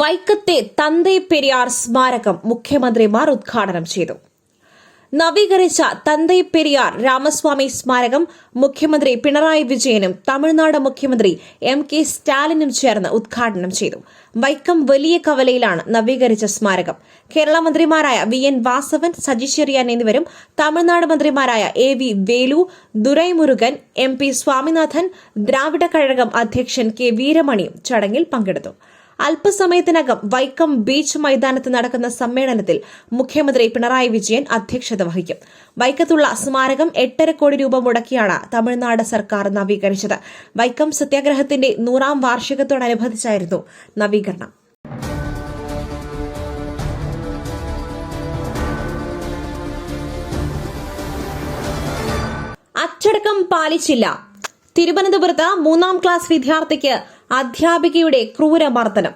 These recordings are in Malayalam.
വൈക്കത്തെ തന്തേ പെരിയാർ സ്മാരകം മുഖ്യമന്ത്രിമാർ ഉദ്ഘാടനം ചെയ്തു. നവീകരിച്ച തന്തേ പെരിയാർ രാമസ്വാമി സ്മാരകം മുഖ്യമന്ത്രി പിണറായി വിജയനും തമിഴ്നാട് മുഖ്യമന്ത്രി എം കെ സ്റ്റാലിനും ചേർന്ന് ഉദ്ഘാടനം ചെയ്തു. വൈക്കം വലിയ കവലയിലാണ് നവീകരിച്ച സ്മാരകം. കേരള മന്ത്രിമാരായ വി എൻ വാസവൻ സജി ചെറിയാൻ എന്നിവരും തമിഴ്നാട് മന്ത്രിമാരായ A V Velu Duraimurugan M P Swaminathan Dravida Kazhagam അധ്യക്ഷൻ കെ വീരമണിയും ചടങ്ങിൽ പങ്കെടുത്തു. അല്പസമയത്തിനകം വൈക്കം ബീച്ച് മൈതാനത്ത് നടക്കുന്ന സമ്മേളനത്തിൽ മുഖ്യമന്ത്രി പിണറായി വിജയൻ അധ്യക്ഷത വഹിക്കും. വൈക്കത്തുള്ള സ്മാരകം എട്ടര കോടി രൂപ മുടക്കിയാണ് തമിഴ്നാട് സർക്കാർ നവീകരിച്ചത്. വൈക്കം സത്യാഗ്രഹത്തിന്റെ നൂറാം വാർഷികത്തോടനുബന്ധിച്ചായിരുന്നു നവീകരണം. അച്ചടക്കം പാലിച്ചില്ല. തിരുവനന്തപുരത്ത് മൂന്നാം ക്ലാസ് വിദ്യാർത്ഥിക്ക് അധ്യാപികയുടെ ക്രൂരമർദ്ദനം.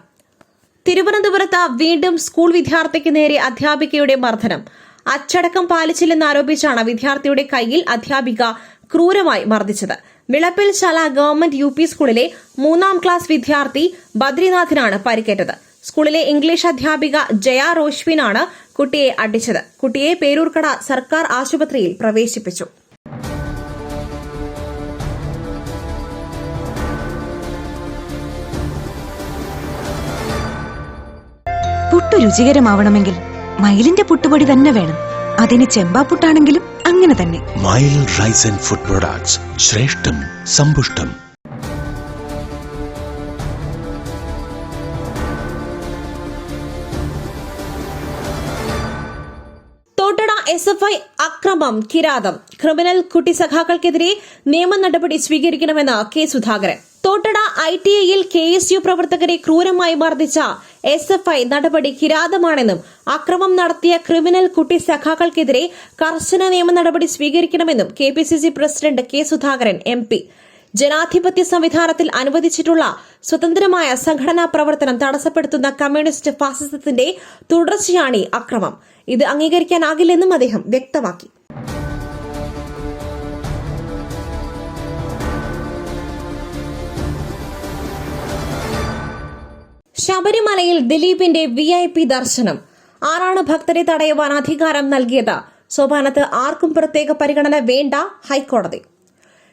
തിരുവനന്തപുരത്ത് വീണ്ടും സ്കൂൾ വിദ്യാർത്ഥിക്ക് നേരെ അധ്യാപികയുടെ മർദ്ദനം. അച്ചടക്കം പാലിച്ചില്ലെന്ന് ആരോപിച്ചാണ് വിദ്യാർത്ഥിയുടെ കയ്യിൽ അധ്യാപിക ക്രൂരമായി മർദ്ദിച്ചത്. വിളപ്പിൽ ശാല ഗവൺമെന്റ് യു പി സ്കൂളിലെ മൂന്നാം ക്ലാസ് വിദ്യാർത്ഥി ബദ്രിനാഥിനാണ് പരിക്കേറ്റത്. സ്കൂളിലെ ഇംഗ്ലീഷ് അധ്യാപിക ജയ റോഷ്വിനാണ് കുട്ടിയെ അടിച്ചത്. കുട്ടിയെ പേരൂർക്കട സർക്കാർ ആശുപത്രിയിൽ പ്രവേശിപ്പിച്ചു. രുചികരമാവണമെങ്കിൽ മയിലിന്റെ പുട്ടുപൊടി തന്നെ വേണം. അതിന് ചെമ്പാപ്പുട്ടാണെങ്കിലും അങ്ങനെ തന്നെ. മയിൽ റൈസ് ആൻഡ് ഫുഡ് പ്രൊഡക്ട്സ് ശ്രേഷ്ഠം സമ്പുഷ്ടം. തോട്ടട എസ് എഫ് ഐ അക്രമം കിരാതം. ക്രിമിനൽ കുട്ടി സഖാക്കൾക്കെതിരെ നിയമ നടപടി സ്വീകരിക്കണമെന്ന് K Sudhakaran. Thottada I T ഐയിൽ കെ എസ് യു പ്രവർത്തകരെ ക്രൂരമായി മർദ്ദിച്ച എസ് എഫ് ഐ നടപടി കിരാതമാണെന്നും അക്രമം നടത്തിയ ക്രിമിനൽ കുട്ടി സഖാക്കൾക്കെതിരെ കർശന നിയമ നടപടി സ്വീകരിക്കണമെന്നും K P C C president K Sudhakaran M P. ജനാധിപത്യ സംവിധാനത്തിൽ അനുവദിച്ചിട്ടുള്ള സ്വതന്ത്രമായ സംഘടനാ പ്രവർത്തനം തടസ്സപ്പെടുത്തുന്ന കമ്മ്യൂണിസ്റ്റ് ഫാസിസത്തിന്റെ തുടർച്ചയാണ് ഈ അക്രമം. ഇത് അംഗീകരിക്കാനാകില്ലെന്നും അദ്ദേഹം വ്യക്തമാക്കി. ശബരിമലയിൽ ദിലീപിന്റെ വി ഐ പി ദർശനം. ആരാണ് ഭക്തരെ തടയുവാൻ അധികാരം നൽകിയത്? സോപാനത്ത് ആർക്കും പ്രത്യേക പരിഗണന വേണ്ട ഹൈക്കോടതി.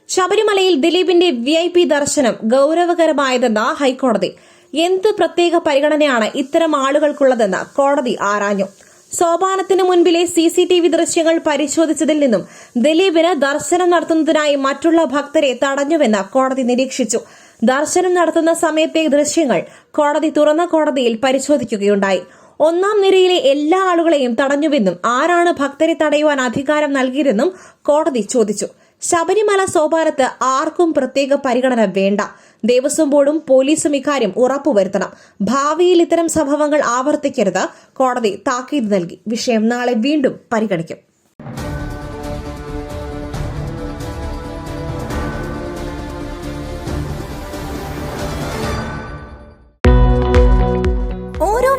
ശബരിമലയിൽ ദിലീപിന്റെ വി ഐ പി ദർശനം ഗൌരവകരമായതെന്ന് ഹൈക്കോടതി. എന്ത് പ്രത്യേക പരിഗണനയാണ് ഇത്തരം ആളുകൾക്കുള്ളതെന്ന് കോടതി ആരാഞ്ഞു. സോപാനത്തിന് മുൻപിലെ സി സി ടി വി ദൃശ്യങ്ങൾ പരിശോധിച്ചതിൽ നിന്നും ദിലീപിന് ദർശനം നടത്തുന്നതിനായി മറ്റുള്ള ഭക്തരെ തടഞ്ഞുവെന്ന് കോടതി നിരീക്ഷിച്ചു. ദർശനം നടത്തുന്ന സമയത്തെ ദൃശ്യങ്ങൾ കോടതി തുറന്ന കോടതിയിൽ പരിശോധിക്കുകയുണ്ടായി. ഒന്നാം നിരയിലെ എല്ലാ ആളുകളെയും തടഞ്ഞുവെന്നും ആരാണ് ഭക്തരെ തടയുവാൻ അധികാരം നൽകിയതെന്നും കോടതി ചോദിച്ചു. ശബരിമല സോപാനത്ത് ആർക്കും പ്രത്യേക പരിഗണന വേണ്ട. ദേവസ്വം ബോർഡും പോലീസും ഇക്കാര്യം ഉറപ്പുവരുത്തണം. ഭാവിയിൽ ഇത്തരം സംഭവങ്ങൾ ആവർത്തിക്കരുത് കോടതി താക്കീത് നൽകി. വിഷയം നാളെ വീണ്ടും പരിഗണിക്കും.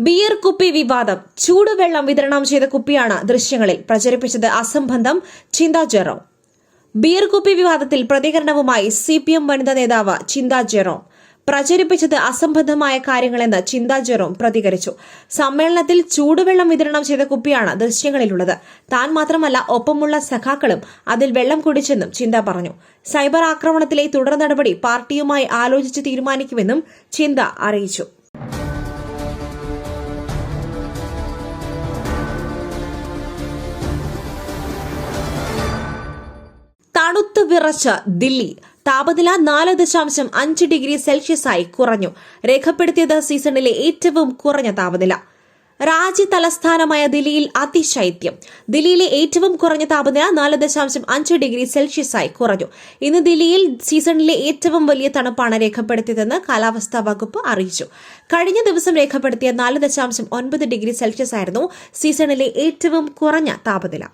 Beer കുപ്പി വിവാദം. ചൂടുവെള്ളം വിതരണം ചെയ്ത കുപ്പിയാണ് ദൃശ്യങ്ങളിൽ പ്രചരിപ്പിച്ചത് അസംബന്ധം ചിന്താ ജെറോം. ബിയർ കുപ്പി വിവാദത്തിൽ പ്രതികരണവുമായി സി പി എം വനിതാ നേതാവ് ചിന്താ ജെറോം. പ്രചരിപ്പിച്ചത് അസംബന്ധമായ കാര്യങ്ങളെന്ന് ചിന്താ ജെറോം പ്രതികരിച്ചു. സമ്മേളനത്തിൽ ചൂടുവെള്ളം വിതരണം ചെയ്ത കുപ്പിയാണ് ദൃശ്യങ്ങളിലുള്ളത്. താൻ മാത്രമല്ല ഒപ്പമുള്ള സഖാക്കളും അതിൽ വെള്ളം കുടിച്ചെന്നും ചിന്ത പറഞ്ഞു. സൈബർ ആക്രമണത്തിലെ തുടർ നടപടി പാർട്ടിയുമായി ആലോചിച്ച് തീരുമാനിക്കുമെന്നും ചിന്ത അറിയിച്ചു. തണുത്തു വിറച്ച ദില്ലി താപനില നാല് ദശാംശം അഞ്ച് ഡിഗ്രി സെൽഷ്യസായി കുറഞ്ഞു. രേഖപ്പെടുത്തിയത് സീസണിലെ ഏറ്റവും കുറഞ്ഞ താപനില. രാജ്യ തലസ്ഥാനമായ ദില്ലിയിൽ അതിശൈത്യം. ദില്ലിയിലെ ഏറ്റവും കുറഞ്ഞ താപനില നാല് ദശാംശം അഞ്ച് ഡിഗ്രി സെൽഷ്യസായി കുറഞ്ഞു. ഇന്ന് ദില്ലിയിൽ സീസണിലെ ഏറ്റവും വലിയ തണുപ്പാണ് രേഖപ്പെടുത്തിയതെന്ന് കാലാവസ്ഥാ വകുപ്പ് അറിയിച്ചു. കഴിഞ്ഞ ദിവസം രേഖപ്പെടുത്തിയ നാല് ദശാംശം ഒൻപത് ഡിഗ്രി സെൽഷ്യസ് ആയിരുന്നു സീസണിലെ ഏറ്റവും കുറഞ്ഞ താപനില.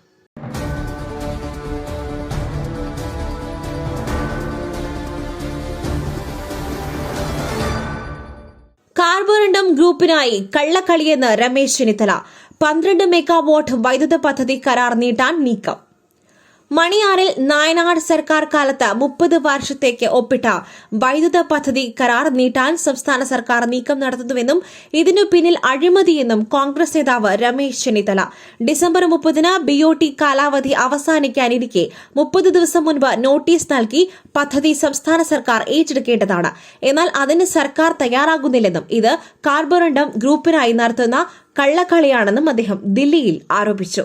ഗ്രൂപ്പിനായി കള്ളക്കളിയെന്ന് രമേശ് ചെന്നിത്തല. പന്ത്രണ്ട് മെഗാവാട്ട് വൈദ്യുത പദ്ധതി കരാർ നീട്ടാൻ നീക്കം. മണിയാറിൽ നായനാട് സർക്കാർ കാലത്ത് മുപ്പത് വർഷത്തേക്ക് ഒപ്പിട്ട വൈദ്യുത പദ്ധതി കരാർ നീട്ടാൻ സംസ്ഥാന സർക്കാർ നീക്കം നടത്തുന്നുവെന്നും ഇതിനു പിന്നിൽ അഴിമതിയെന്നും കോൺഗ്രസ് നേതാവ് രമേശ് ചെന്നിത്തല. ഡിസംബർ മുപ്പതിന് ബിഒടി കാലാവധി അവസാനിക്കാനിരിക്കെ മുപ്പത് ദിവസം മുൻപ് നോട്ടീസ് നൽകി പദ്ധതി സംസ്ഥാന സർക്കാർ ഏറ്റെടുക്കേണ്ടതാണ്. എന്നാൽ അതിന് സർക്കാർ തയ്യാറാകുന്നില്ലെന്നും ഇത് കാർബറണ്ടം ഗ്രൂപ്പിനായി നടത്തുന്ന കള്ളക്കളിയാണെന്നും അദ്ദേഹം ദില്ലിയിൽ ആരോപിച്ചു.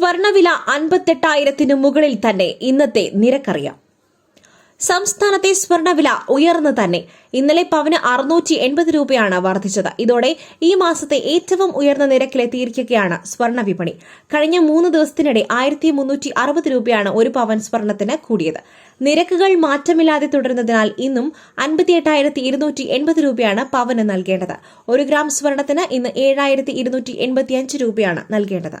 സ്വർണവില അൻപത്തെട്ടായിരത്തിനു മുകളിൽ തന്നെ ഇന്നത്തെ നിരക്കറിയാം. സംസ്ഥാനത്തെ സ്വർണവില ഉയർന്നു തന്നെ. ഇന്നലെ പവന് അറുന്നൂറ്റി എൺപത് രൂപയാണ് വർദ്ധിച്ചത്. ഇതോടെ ഈ മാസത്തെ ഏറ്റവും ഉയർന്ന നിരക്കിലെത്തിയിരിക്കുകയാണ് സ്വർണ വിപണി. കഴിഞ്ഞ മൂന്ന് ദിവസത്തിനിടെ ആയിരത്തി മുന്നൂറ്റി അറുപത് രൂപയാണ് ഒരു പവൻ സ്വർണത്തിന് കൂടിയത്. നിരക്കുകൾ മാറ്റമില്ലാതെ തുടരുന്നതിനാൽ ഇന്നും അൻപത്തിയെട്ടായിരത്തി ഇരുന്നൂറ്റി എൺപത് രൂപയാണ് പവന് നൽകേണ്ടത്. ഒരു ഗ്രാം സ്വർണത്തിന് ഇന്ന് ഏഴായിരത്തി ഇരുന്നൂറ്റി എൺപത്തിയഞ്ച് രൂപയാണ് നൽകേണ്ടത്.